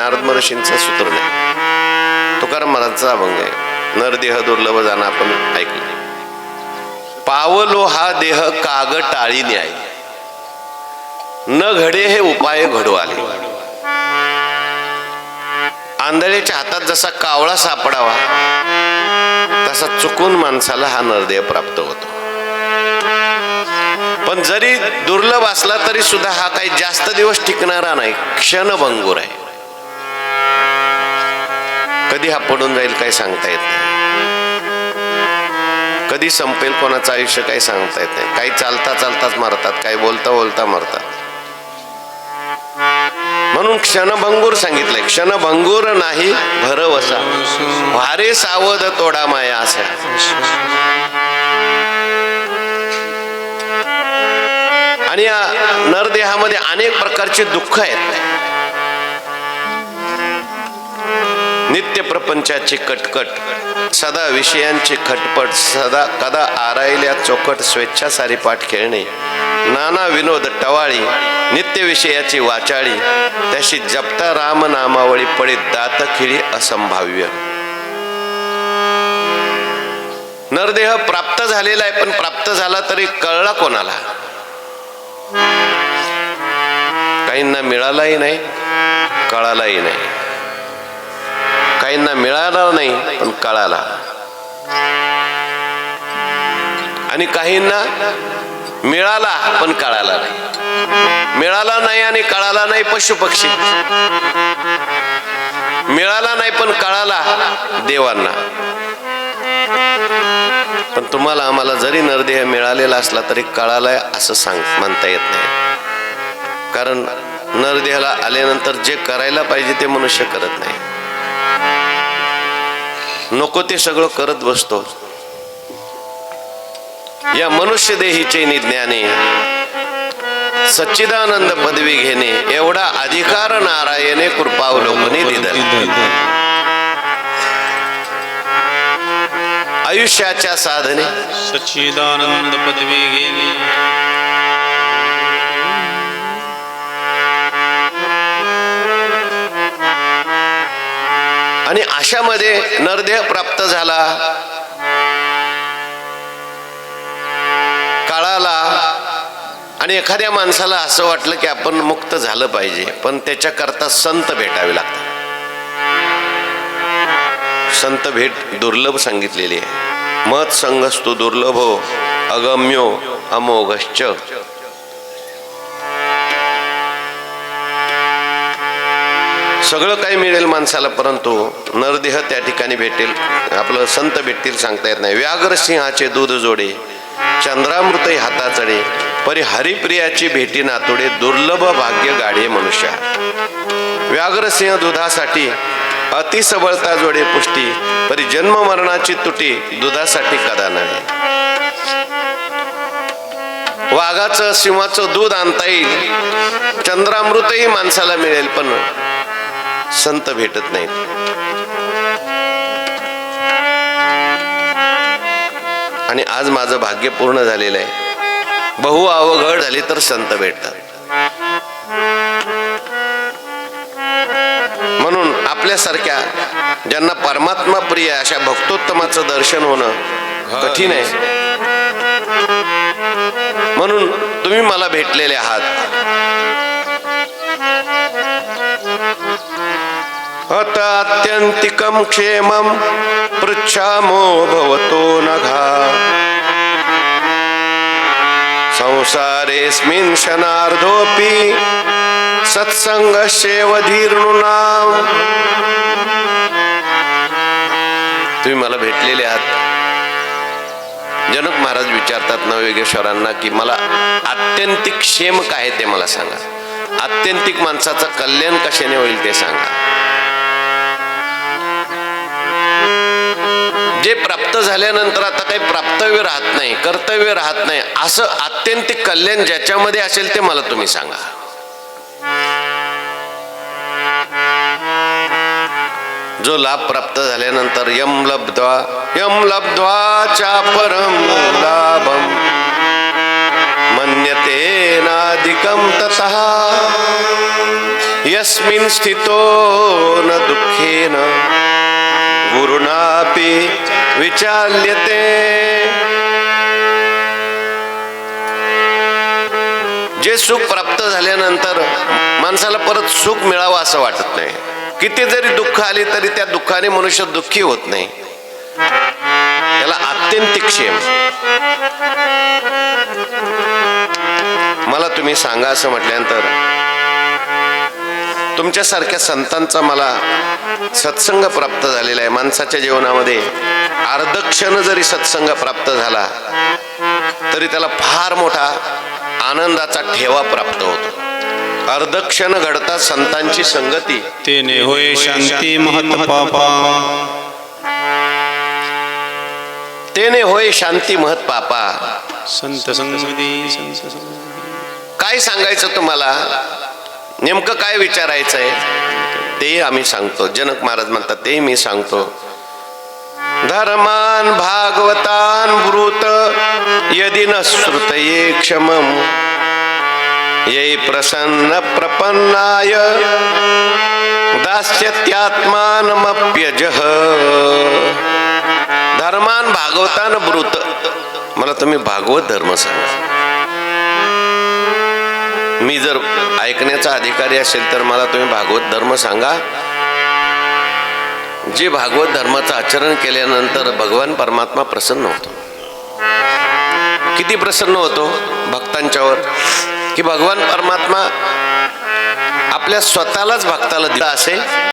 नारद महर्षींचं सूत्र नाही तुकाराम महाराजचा अभंग आहे. नरदेह दुर्लभ जाणं आपण ऐकलं. पावलो हा देह काग टाळी न्याय. न घडे हे उपाय घडू आले आंधळेच्या हातात जसा कावळा सापडावा तसा चुकून माणसाला हा नरदेह प्राप्त होतो. पण जरी दुर्लभ असला तरी सुद्धा हा काही जास्त दिवस टिकणारा नाही. क्षणभंगूर आहे. कधी हा पडून जाईल काही सांगता येत नाही. कधी संपेल कोणाचं आयुष्य काही सांगता येत नाही. काही चालता चालताच मरतात काही बोलता बोलता मरतात. म्हणून क्षणभंगूर सांगितलंय क्षणभंगूर नाही भरवसा. भारे सावध तोडा माया असा. आणि या नरदेहामध्ये अनेक प्रकारचे दुःख आहेत. नित्य प्रपंचाची कटकट सदा विषयांची खटपट सदा कदा आरायल्या चोकट स्वेच्छा सारी पाठ खेळणे नाना विनोद टवाळी नित्य विषयाची वाचाळी त्याशी जपता राम नामावळी पडे दात खिळी असंभाव्य. नरदेह प्राप्त झालेला आहे पण प्राप्त झाला तरी कळला कोणाला? काहींना मिळालाही नाही कळालाही नाही. काहींना मिळाला नाही पण कळाला. आणि काहींना मिळाला पण कळाला नाही. मिळाला नाही आणि कळाला नाही पशु पक्षी मिळाला नाही पण कळाला देवांना. पण तुम्हाला आम्हाला जरी नरदेह मिळालेला असला तरी कळालाय असं सांग म्हणता येत नाही. कारण नरदेहाला आल्यानंतर जे करायला पाहिजे ते मनुष्य करत नाही. नको ते सगळं करत बसतो. या मनुष्य देहीचे निज्ञाने सच्चिदानंद पदवी घेणे एवढा अधिकार नारायणे कृपावलोकने दिला आयुष्याच्या साधने सच्चिदानंद पदवी घेणे आणि अशामध्ये नरदेह प्राप्त झाला. काळाला आणि एखाद्या माणसाला असं वाटलं की आपण मुक्त झालं पाहिजे पण त्याच्याकरता संत भेटावे लागतात. संत भेट दुर्लभ सांगितलेली आहे. मत तो दुर्लभो अगम्यो अमोघश्च. सगळं काही मिळेल माणसाला परंतु नरदेह त्या ठिकाणी भेटेल. आपलं संत भेटतील सांगता येत नाही. व्याघ्र सिंहाचे दूध जोडे चंद्रामृत हाताचडे परी हरिप्रियाची भेटी नातोडे दुर्लभ भाग्य गाडे मनुष्या. व्याघ्रसिंह दुधासाठी अतिसबळता जोडे पुष्टी परी जन्म मरणाची तुटी दुधासाठी कदा नाही वाघाचं सिंहाचं दूध आणता येईल. चंद्रामृतही माणसाला मिळेल पण संत भेटत नाहीत. आणि आज माझं भाग्य पूर्ण झालेलं आहे. बहु अवघड झाली तर संत भेटतात. म्हणून आपल्यासारख्या ज्यांना परमात्मा प्रिय अशा भक्तोत्तमाचं दर्शन होणं कठीण आहे. म्हणून तुम्ही मला भेटलेले आहात. अत आत्यंतिकं क्षेमम पृच्छामो भवतो नघा। संसारेस्मिन् क्षणार्धोऽपि सत्संगस्येव धीर्णुनाम तुम्ही मला भेटलेले आहात। जनक महाराज विचारतात नवयोगेश्वरांना की मला आत्यंतिक क्षेम काय ते मला सांगा। आत्यंतिक माणसाचं कल्याण कशाने होईल ते सांगा। जे प्राप्त झाल्यानंतर आता काही प्राप्तव्य राहत नाही कर्तव्य राहत नाही असं आत्यंतिक कल्याण ज्याच्यामध्ये असेल ते मला तुम्ही सांगा. जो लाभ प्राप्त झाल्यानंतर यम लब्ध्वा यम लब्ध्वाचा परम लाभम मन्यते नाधिकम ततः यस्मिन यस्मिन् स्थितो न दुःखेन गुरुनापि विचाल्यते। जे सुख प्राप्त झाल्यानंतर माणसाला परत सुख मिळावं असं वाटत नाही. किती जरी दुःख आली तरी त्या दुःखाने मनुष्य दुःखी होत नाही. त्याला आत्यंतिक क्षेम. मला तुम्ही सांगा असं म्हटल्यानंतर तुमच्यासारख्या संतांचा मला सत्संग प्राप्त झालेला आहे. माणसाच्या जीवनामध्ये अर्धक्षण जरी सत्संग प्राप्त झाला तरी त्याला फार मोठा आनंदाचा ठेवा प्राप्त होतो. अर्धक्षण घडता संतांची संगती. तेने होय शांती महत पापा. तेने होय शांती महत पापा. संत संगती संत संगती. काय सांगायचं तुम्हाला? नेमकं काय विचारायचं आहे ते आम्ही सांगतो. जनक महाराज म्हणतात ते मी सांगतो. धर्मान भागवतान ब्रूत यदि न श्रुतये क्षम ये प्रसन्न प्रपन्नाय दास्यत्यात्मानमप्यजह धर्मान भागवतान ब्रूत। मला तुम्ही भागवत धर्म सांगा. मी जर ऐकण्याचा अधिकारी असेल तर मला तुम्ही भागवत धर्म सांगा. जे भागवत धर्माचं आचरण केल्यानंतर भगवान परमात्मा प्रसन्न होतो. किती प्रसन्न होतो? भक्तांच्यावर. की भगवान परमात्मा आपल्या स्वतःलाच भक्ताला दिला असेल.